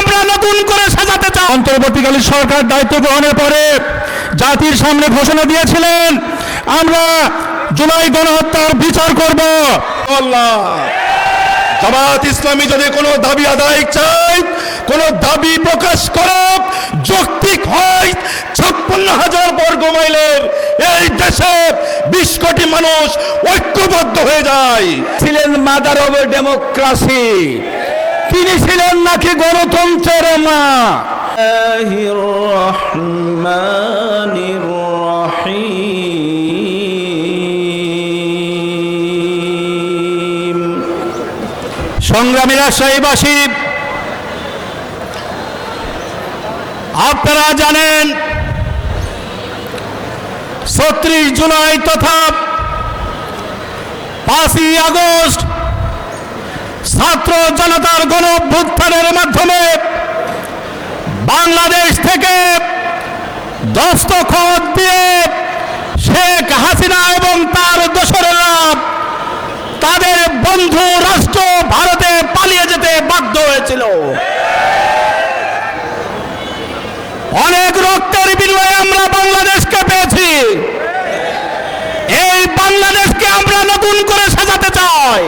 আমরা নতুন করে সাজাতে চাই। অন্তর্বর্তীকালীন সরকার দায়িত্ব গ্রহণের পরে জাতির সামনে ঘোষণা দিয়েছিলেন আমরা জুলাই গণহত্যার বিচার করব। আল্লাহ। জামাত ইসলামী যদি কোনো দাবি আদায় চায় কোনো দাবি প্রকাশ করুক যৌক্তিক হয় ছাপ্পান্ন হাজার বর্গ মাইলের এই দেশে বিশ কোটি মানুষ ঐক্যবদ্ধ হয়ে যায়। ছিলেন মাদার অব ডেমোক্রাসি তিনি ছিলেন নাকি গণতন্ত্রের মা? সংগ্রামী রাজশাহীবাসী আপনারা জানেন ছত্রিশ জুলাই তথা পাঁচই আগস্ট ছাত্র জনতার গণ অভ্যুত্থানের মাধ্যমে বাংলাদেশ থেকে দস্তখত দিয়ে শেখ হাসিনা এবং তার দোসরেরা তাদের বন্ধু রাষ্ট্র ভারতে পালিয়ে যেতে বাধ্য হয়েছিল। অনেক রক্তের বিনিময়ে আমরা বাংলাদেশকে পেয়েছি এই বাংলাদেশকে আমরা নতুন করে সাজাতে চাই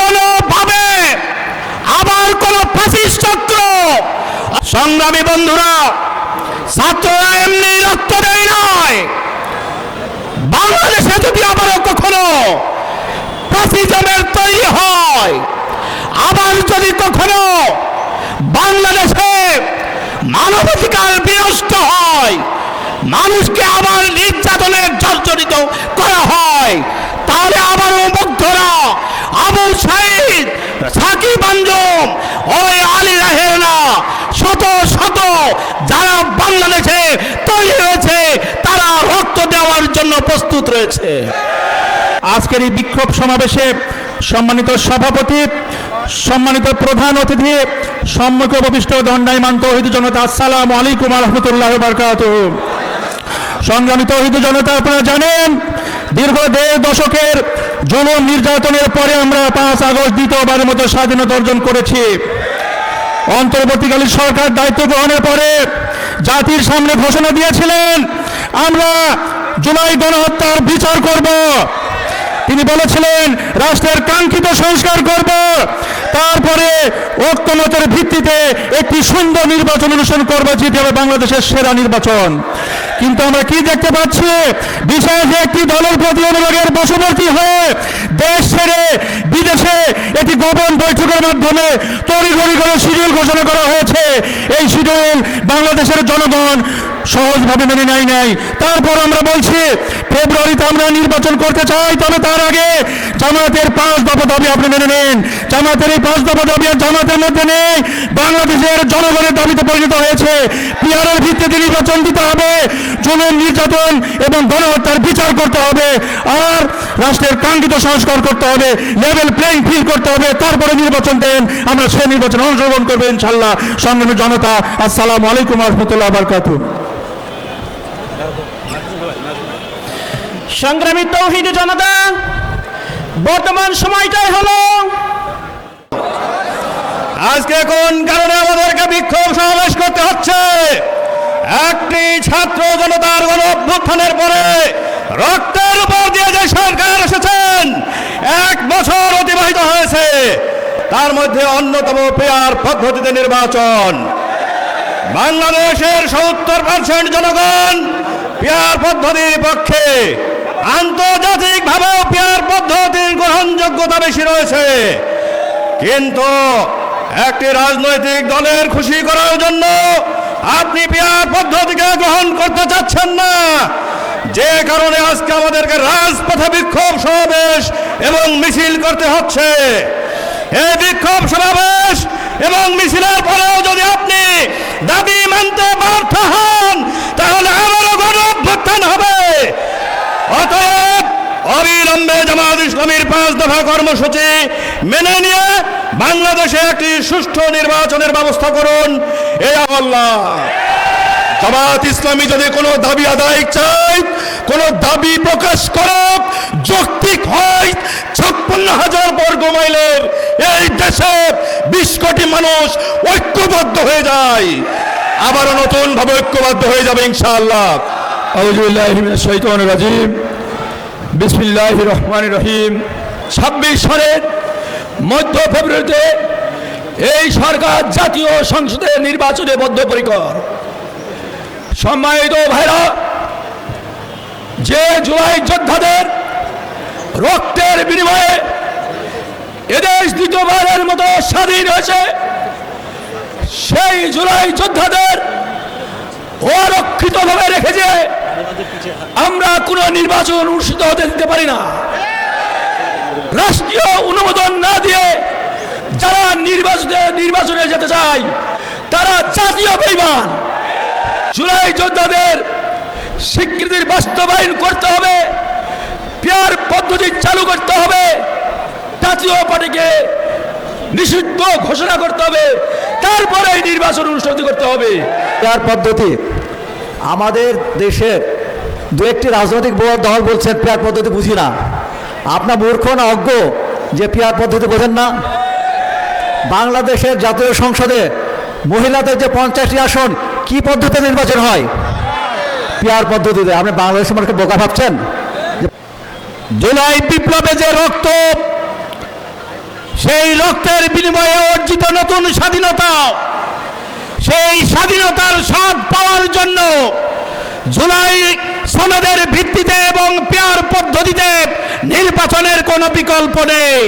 কোনোভাবে আবার কোন চক্র সংগ্রামী বন্ধুরা, ছাত্ররা এমনি রক্ত দেয় নয় বাংলাদেশে যদি আবারও কখনো ফাসিজমের তৈরি হয়, আবার যদি কখনো বাংলাদেশে মানবাধিকার বিনষ্ট হয়, মানুষকে আবার নির্যাতনের জর্জরিত করা হয়, তাহলে আবারও মুগ্ধরা আবু সাইদ, সাকিব আঞ্জুম, ওই আলী রাহেনা, শত শত যারা বাংলাদেশে তৈরি হয়েছে, তারা রক্ত দেওয়ার জন্য প্রস্তুত রয়েছে। আজকের এই বিক্ষোভ সমাবেশে সম্মানিত সভাপতি, সম্মানিত প্রধান অতিথি, সম্মুখ উপবিষ্ট দণ্ডায়মান তৌহিদ জনতা, আসসালামু আলাইকুম রহমতুল্লাহ বারকাত সংগ্রামিত তৌহিদ জনতা, আপনারা জানেন, দীর্ঘ দেড় দশকের জুলুম নির্যাতনের পরে আমরা পাঁচ আগস্ট দ্বিতীয়বারের মতো স্বাধীনতা অর্জন করেছি। অন্তর্বর্তীকালীন সরকার দায়িত্ব গ্রহণের পরে জাতির সামনে ঘোষণা দিয়েছিলেন, আমরা জুলাই গণহত্যার বিচার করব। তিনি বলেছিলেন, রাষ্ট্রের কাঙ্ক্ষিত সংস্কার করব। তারপরে ঐক্যমতের ভিত্তিতে একটি সুন্দর নির্বাচন অনুষ্ঠান করবে যেটি হবে বাংলাদেশের সেরা নির্বাচন। কিন্তু আমরা কি দেখতে পাচ্ছি? বিশেষ একটি দলের প্রতি অনুরাগের বশবর্তী হয়ে দেশ ছেড়ে বিদেশে একটি গোপন বৈঠকের মাধ্যমে তড়িঘড়ি করে শিডিউল ঘোষণা করা হয়েছে। এই শিডিউল বাংলাদেশের জনগণ সহজভাবে মেনে নেয় নাই। তারপর আমরা বলছি, ফেব্রুয়ারিতে আমরা নির্বাচন করতে চাই, তবে তার আগে জামাতের পাঁচ দফা দাবি আপনি মেনে নেন। জামাতের এই পাঁচ দফা দাবি আর জামাতের মধ্যে নেই। বাংলাদেশের জনগণের দাবিতে পরিণত হয়েছে। পিয়ারের ভিত্তিতে নির্বাচন দিতে হবে জুলুম নির্যাতন এবং গণহত্যার বিচার করতে হবে, আর রাষ্ট্রের কাঙ্ক্ষিত সংস্কার করতে হবে লেভেল প্লেইং ফিল্ড করতে হবে। তারপরে নির্বাচন দেন, আমরা সে নির্বাচনে অংশগ্রহণ করব ইনশাল্লাহ। সংগ্রামী জনতা, আসসালামু আলাইকুম রহমতুল্লাহ বারকাতু সংগ্রামী তৌহিদ জনতা, বর্তমান সময়টাই হলো আজকে কোন কারণে আমাদেরকে বিক্ষোভ সমাবেশ করতে হচ্ছে? একটি ছাত্র জনতার গণ অভ্যুত্থানের পরে রক্তের উপর দিয়ে যে সরকার এসেছেন, এক বছর অতিবাহিত হয়েছে। তার মধ্যে অন্যতম পেয়ার পদ্ধতিতে নির্বাচন। বাংলাদেশের সত্তর পার্সেন্ট জনগণ পেয়ার পদ্ধতির পক্ষে আন্তর্জাতিকভাবেও পেয়ার পদ্ধতির গ্রহণযোগ্যতা বেশি রয়েছে। কিন্তু একটি রাজনৈতিক দলের খুশি করার জন্য আপনি পেয়ার পদ্ধতিকে গ্রহণ করতে চাচ্ছেন না। যে কারণে আজকে আমাদেরকে রাজপথে বিক্ষোভ সমাবেশ এবং মিছিল করতে হচ্ছে। এই বিক্ষোভ সমাবেশ এবং মিছিলের পরেও যদি আপনি দাবি মানতে ব্যর্থ হন, তাহলে আবারও গণ হবে। অতএব অবিলম্বে জামাত ইসলামীর পাঁচ দফা কর্মসূচি মেনে নিয়ে বাংলাদেশে একটি সুষ্ঠু নির্বাচনের ব্যবস্থা করুন। এই আল্লাহ জামাত ইসলামী যদি কোনো দাবি আদায় চায়, কোনো দাবি প্রকাশ করুক, যৌক্তিক হয়, ছাপ্পান্ন হাজার বর্গ মাইলের এই দেশে বিশ কোটি মানুষ ঐক্যবদ্ধ হয়ে যায়। আবারও নতুন ভাবে ঐক্যবদ্ধ হয়ে যাবে ইনশাআল্লাহ। শৈতন রাজিম। বিসমিল্লাহ রহমান রহিম। ছাব্বিশ সালের মধ্য ফেব্রুয়ারিতে এই সরকার জাতীয় সংসদের নির্বাচনে বদ্ধপরিকর। সম্মানিত ভাইরা, যে জুলাই যোদ্ধাদের রক্তের বিনিময়ে এদেশ দ্বিতীয়বারের মতো স্বাধীন হয়েছে, সেই জুলাই যোদ্ধাদের অরক্ষিতভাবে রেখেছে আমরা কোনো নির্বাচন অনুষ্ঠিত হতে দিতে পারি না। রাষ্ট্রীয় অনুমোদন না দিয়ে যারা নির্বাচনে নির্বাচনে যেতে চায় তারা জাতীয় বেইমান জুলাই যোদ্ধাদের স্বীকৃতির বাস্তবায়ন করতে হবে পেয়ার পদ্ধতি চালু করতে হবে জাতীয় পার্টিকে নিষিদ্ধ ঘোষণা করতে হবে তারপরে নির্বাচন অনুষ্ঠিত করতে হবে। পেয়ার পদ্ধতি আমাদের দেশের দু একটি রাজনৈতিক দল বলছেন পেয়ার পদ্ধতি বুঝি না। আপনার মূর্খ না অজ্ঞ যে পেয়ার পদ্ধতি বোঝেন না? বাংলাদেশের জাতীয় সংসদে মহিলাদের যে পঞ্চাশটি আসন, কি পদ্ধতিতে নির্বাচন হয়? পেয়ার পদ্ধতিতে। আপনি বাংলাদেশের মানুষকে বোকা ভাবছেন? জুলাই বিপ্লবে যে রক্ত, সেই রক্তের বিনিময়ে অর্জিত নতুন স্বাধীনতা সেই স্বাধীনতার স্বাদ পাওয়ার জন্য জুলাই সনদের ভিত্তিতে এবং পেয়ার পদ্ধতিতে নির্বাচনের কোনো বিকল্প নেই।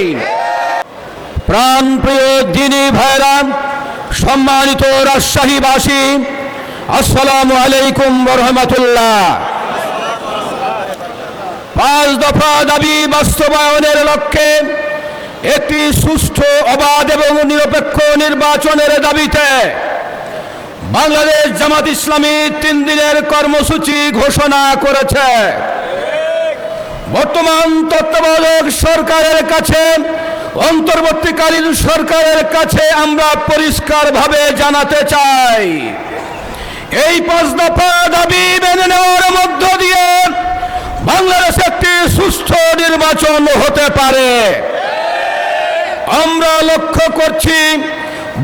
প্রাণপ্রিয় দিনী ভাইরাম সম্মানিত রাজশাহীবাসী, আসসালামু আলাইকুম রহমতুল্লাহ। পাঁচ দফা দাবি বাস্তবায়নের লক্ষ্যে একটি সুষ্ঠু, অবাধ এবং নিরপেক্ষ নির্বাচনের দাবিতে বাংলাদেশ জামাত ইসলামী তিন দিনের কর্মসূচি ঘোষণা করেছে। বর্তমান তত্ত্বাবধায়ক সরকারের কাছে, অন্তর্বর্তীকালীন সরকারের কাছে আমরা পরিষ্কারভাবে জানাতে চাই। এই পাঁচ দফা দাবি মেনে নেওয়ার মধ্য দিয়ে বাংলাদেশ একটি সুস্থ নির্বাচন হতে পারে। আমরা লক্ষ্য করছি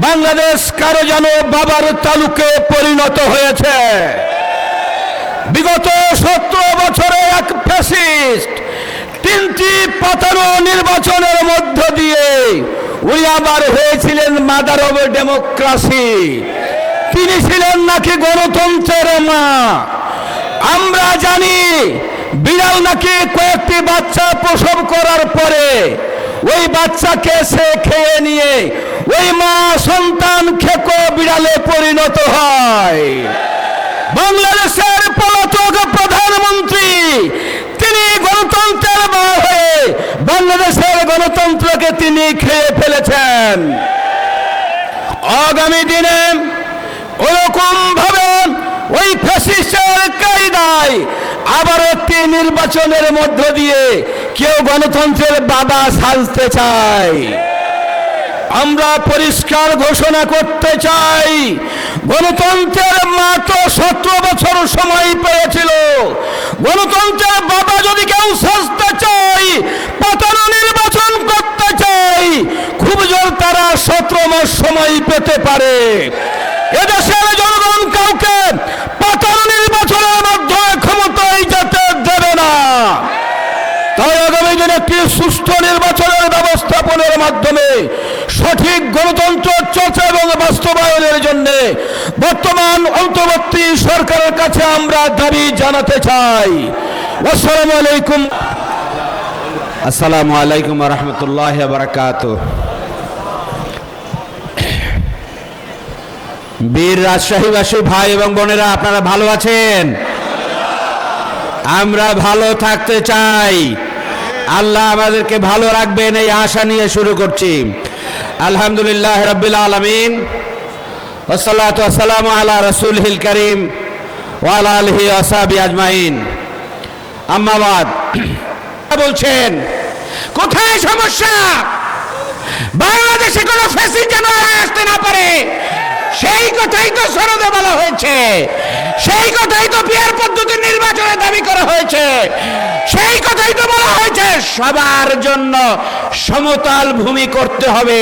বাংলাদেশ কারও যেন বাবার তালুকে পরিণত হয়েছে। বিগত সতেরো বছরে এক ফ্যাসিস্ট তিনটি পাতানো নির্বাচনের মধ্য দিয়ে উনি আবার হয়েছিলেন মাদার অব ডেমোক্রাসি। তিনি ছিলেন নাকি গণতন্ত্রের মা? আমরা জানি বিড়াল নাকি কয়েকটি বাচ্চা প্রসব করার পরে ওই বাচ্চাকে সে খেয়ে নিয়ে ওই মা সন্তান খেকো বিড়ালে পরিণত হয়। বাংলাদেশের পলাতক প্রধানমন্ত্রী, তিনি গণতন্ত্রের মা হয়ে বাংলাদেশের গণতন্ত্রকে তিনি খেয়ে ফেলেছেন। আগামী দিনে ওরকম ভাবে ওই ফ্যাসিস্টের কায়দায় আবার একটি নির্বাচনের মধ্য দিয়ে কেউ গণতন্ত্রের বাবা সাজতে চায়। আমরা পরিষ্কার ঘোষণা করতে চাই। গণতন্ত্রের মাত্র সতেরো বছর সময় পেয়েছিল। গণতন্ত্রের বাবা যদি কেউ সাজতে চাই, পাতানো নির্বাচন করতে চাই, খুব জোর তারা সতেরো মাস সময় পেতে পারে। এদেশের জনগণ কাউকে পাতানো নির্বাচনের মাধ্যমে ক্ষমতায় যেতে দেবে না। তাই আগামী দিনে একটি সুস্থ নির্বাচনের ব্যবস্থাপনের মাধ্যমে সঠিক গণতন্ত্র চর্চা এবং বাস্তবায়নের জন্য বর্তমান অন্তর্বর্তী সরকারের কাছে আমরা দাবি জানাতে চাই। আসসালামু আলাইকুম। আসসালামু আলাইকুম রহমতুল্লাহ বারাকাত বীর রাজশাহীবাসী ভাই এবং বোনেরা, আপনারা ভালো আছেন? আমরা ভালো থাকতে চাই। আল্লাহ আমাদেরকে ভালো রাখবেন, এই আশা নিয়ে শুরু করছি। আলহামদুলিল্লাহ রবিল আলমিন। ওসলাত ওসালাম আলা রসুল হিল করিম ওয়ালা আলহি আসাবি আজমাইন। আম্মাবাদ বলছেন, কোথায় সমস্যা? বাংলাদেশে কোনো ফেসিস যেন আসতে না পারে। সেই কথাই তো সনদে বলা হয়েছে। সেই কথাই তো বিয়ার পদ্ধতি নির্বাচনে দাবি করা হয়েছে সেই কথাই তো বলা হয়েছে সবার জন্য সমতল ভূমি করতে হবে।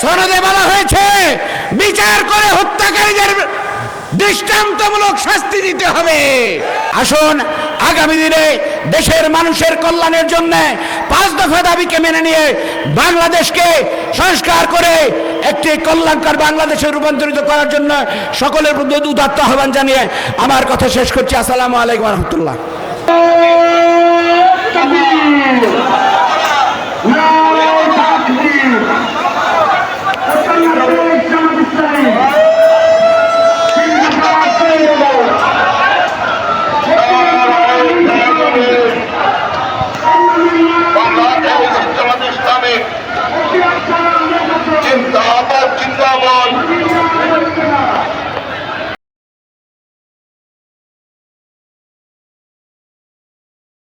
সনদে বলা হয়েছে, বিচার করে হত্যাকারীদের দৃষ্টান্তমূলক শাস্তি দিতে হবে। আসুন, আগামী দিনে দেশের মানুষের কল্যাণের জন্য পাঁচ দফা দাবিকে মেনে নিয়ে বাংলাদেশকে সংস্কার করে একটি কল্যাণকর বাংলাদেশে রূপান্তরিত করার জন্য সকলের উদাত্ত আহ্বান জানিয়ে আমার কথা শেষ করছি। আসসালামু আলাইকুম রহমতুল্লাহ। বাংলাদেশ